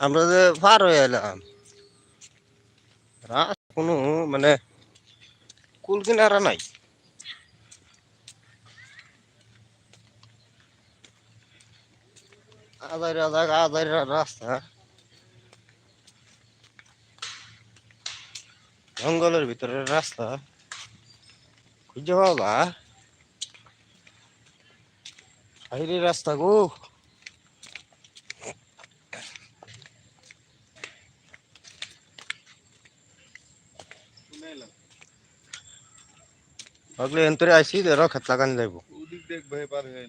আমরা যে পার হয়ে এলাম। রাস্তা কোনো মানে কুল কিনারা নাই। আদার আদার আদার রাস্তা। জঙ্গলের ভিতরে রাস্তা। খুঁজে পাওয়া হাইরে রাস্তা গো। আগলে এন্তরে আইসি দেরো খেত লাগান যাইব ওদিক দেখ ভাই পার নাকি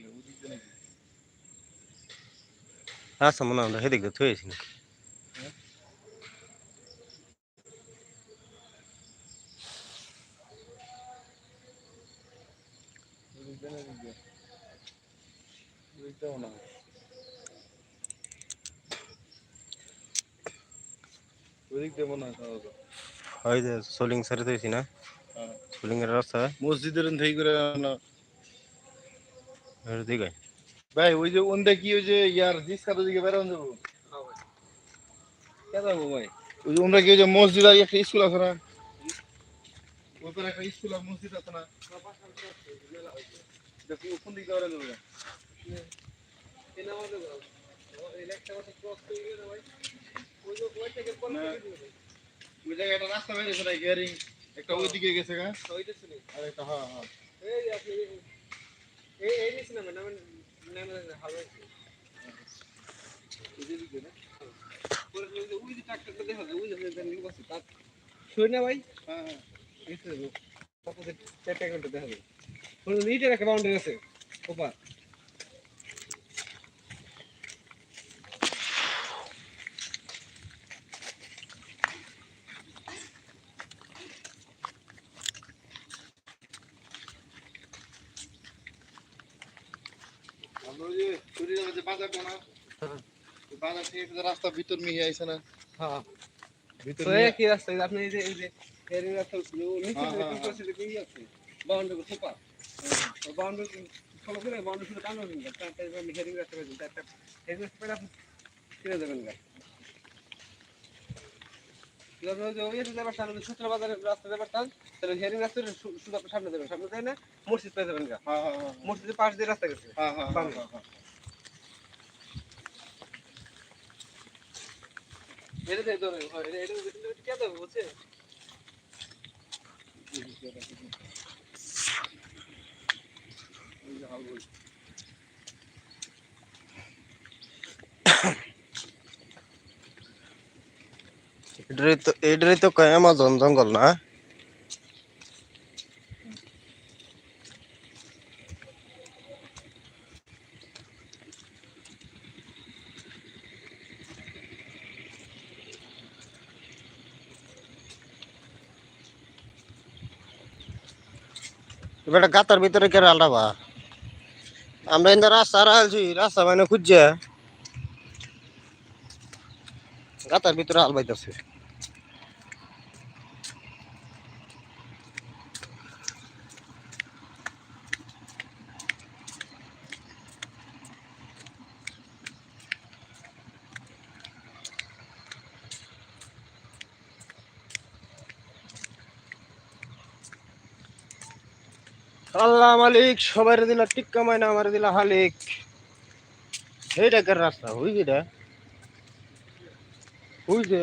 রাস্তা মনে হয় আমরা সেদিকে থুয়েছি নাকি ওদিক দিয়ে নাকি দিয়ে ওদিক হয় ওই যে সোলিং সারে থুয়েছি না? সোলিং এর রাস্তা। মসজিদের থেকে করে না। এর দিকে। ভাই ওই যে ওনটা কি ওই যে ইয়ার জিসকার দিকে বেরোন যাব? কে যাব ভাই ওই যে ওনটা কি ওই যে মসজিদ আর একটা স্কুল আছে না? ওপরে একটা স্কুল আর মসজিদ আছে না? দেখো কোন দিকে বেরোন যাব? না, ওই জায়গায় একটা রাস্তা বেরিয়েছে না গিয়ারিং একটা ওই দিকে গেছে গা আর একটা হ্যাঁ হ্যাঁ। ভাই? হ্যাঁ হ্যাঁ। দেখা যাবে ইটের একটা বাউন্ডারি আছে ওপা আমরা ওই যে শরীরের যে বাজারটা না ওই বাজার থেকে রাস্তা ভিতর মিহি আইছে না। হ্যাঁ। ভিতর তো কি রাস্তা এই আপনি এই যে এই যে হেরিং রাস্তা ছিল নিচে হ্যাঁ, থেকে হ্যাঁ, পিছনে ছিল কি আছে? বাউন্ডারি সোপা বাউন্ডারি ফলো করে বাউন্ডারি শুধু টানো দিন তার তার হেরিং রাস্তা তার হেরিং আপনি কিনে দেবেন গা। যে এটারই তো এটারই তো কয় অ্যামাজন জঙ্গল না? বেটা গাতার ভিতরে কে আলডাবা আমরা ইন্দা রাস্তা আলছি, রাস্তা মানে খুঁজছে। গাতার ভিতরে আলবাইতেছে আল্লাহ মালিক সবাই দিলা টিক্কা মাইনা আমার দিলা হালিক। এইটা কার রাস্তা? হুই যেটা হুই যে।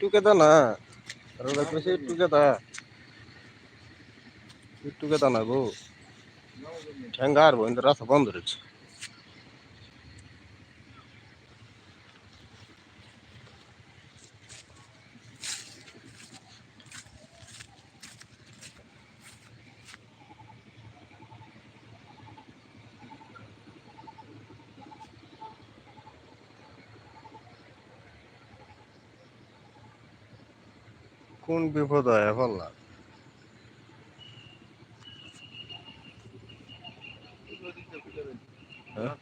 টুকে দা না টুকে দা না গো। ঠ্যাঙ্গার বন্ধ রাস্তা বন্ধ রয়েছে। কোন বিপদ হয় ফেললাম হ্যাঁ?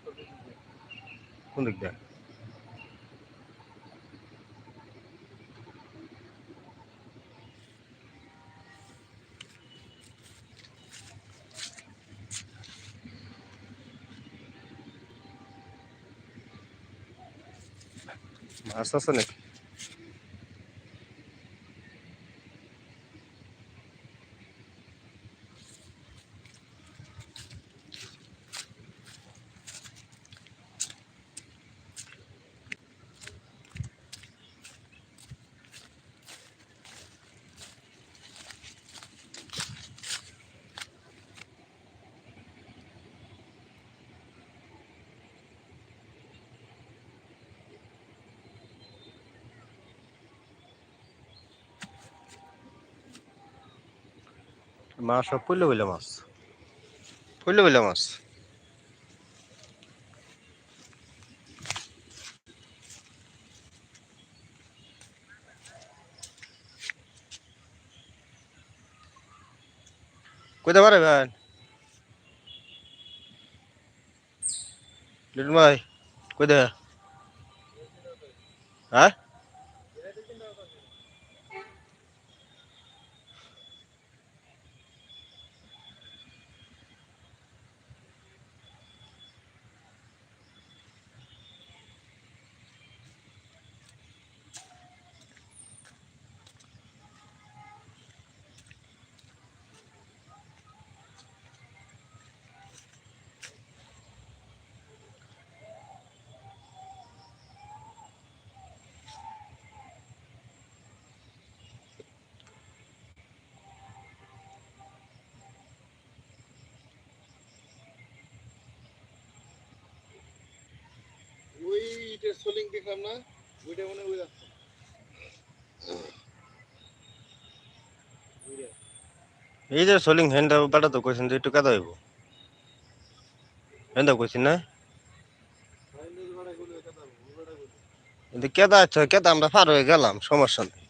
কোন দিক দেখ মাছ আছে নাকি? মাছ সব পইলে বইলে মাছ? পইলে বইলে মাছ। কোথায় পারবেন লিটন ভাই কোথায়? হ্যাঁ? ওই ইটের সোলিং দেখলাম না মনে এই যে সোলিং হ্যান্ডা বাটা তো কইছেন যে একটু কাদা হইব হ্যান্ডা কইছেন না। কিন্তু কেদা আছে কেদা আমরা পার হয়ে গেলাম সমস্যা নেই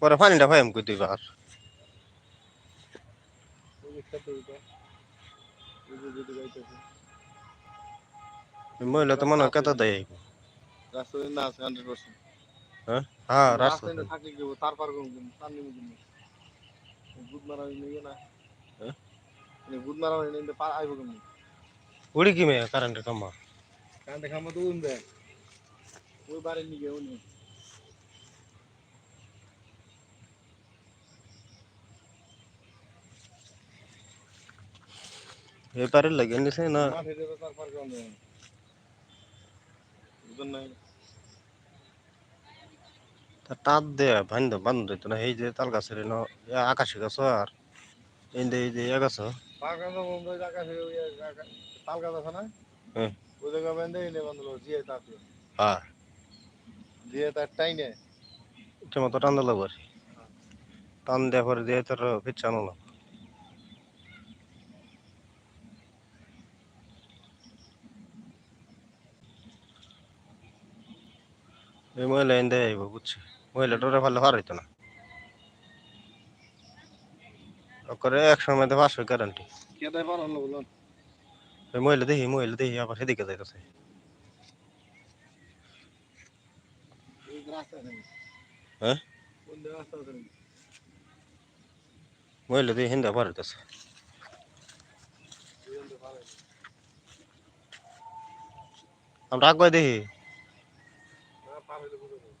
পরে পানিটা ভাইম কই দিবা আর ওই যে খেতে ওইটা। ওই যে যেটা যাইতেছে। মহিলা তো মনে হয় কেদা দেয়। রাস্তায় না আছে 100%, হ্যাঁ হ্যাঁ রাস্তা থাকলে কি? তার পার করুন? তার নিমু কেন? গুদ মারা নিয়ে না হ্যাঁ? মানে গুদ মারা নিয়ে পার আইব কেন উড়ি কি মেয়ে কারেন্টের কাম্মা কারণ দেখা মতো উন দেয় ওই বাড়ি নিয়ে উনি লাগে না নাই দে বান্ধ বান্ধ দিত না এই যে তাল গাছের ন আকাশি গাছ আর? এই যে এই যে এ গাছ? বন্ধ ওই আকাশে ওই আকা- তাল গাছ আছে না। ওই জায়গা বেঁধে এনে বান্ধলো হ্যাঁ তার টাইনে টান দিল আর টান দেওয়ার পরে দিয়ে তোর পিছানো না এই মহিলা এনে দেয় আইব বুঝছি মহিলা ডরে ফেলে পার হইতো না করে এক সময় তো পাঁচশো গ্যারান্টি ওই মহিলা দেখি মহিলা দেখি আবার সেদিকে যাইতেছে? হ্যাঁ? মহিলা দেখি হিন্দা পার হইতেছে। আমরা আগুয়াই দেখি available to move.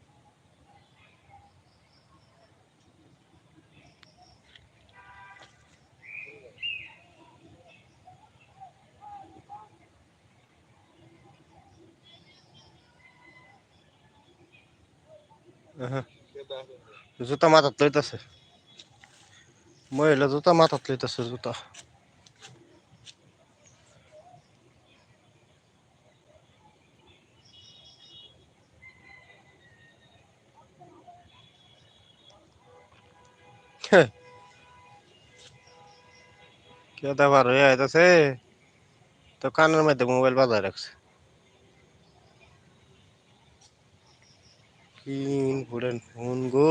जुता मातात लय तसे महिला जुता मातात लय तसे जुता জুতা দাবার কে হয়ে আইতাছে, তো কানের মধ্যে মোবাইল বাজায় রাখছে। কিন ইম্পর্টেন্ট ফোন গো।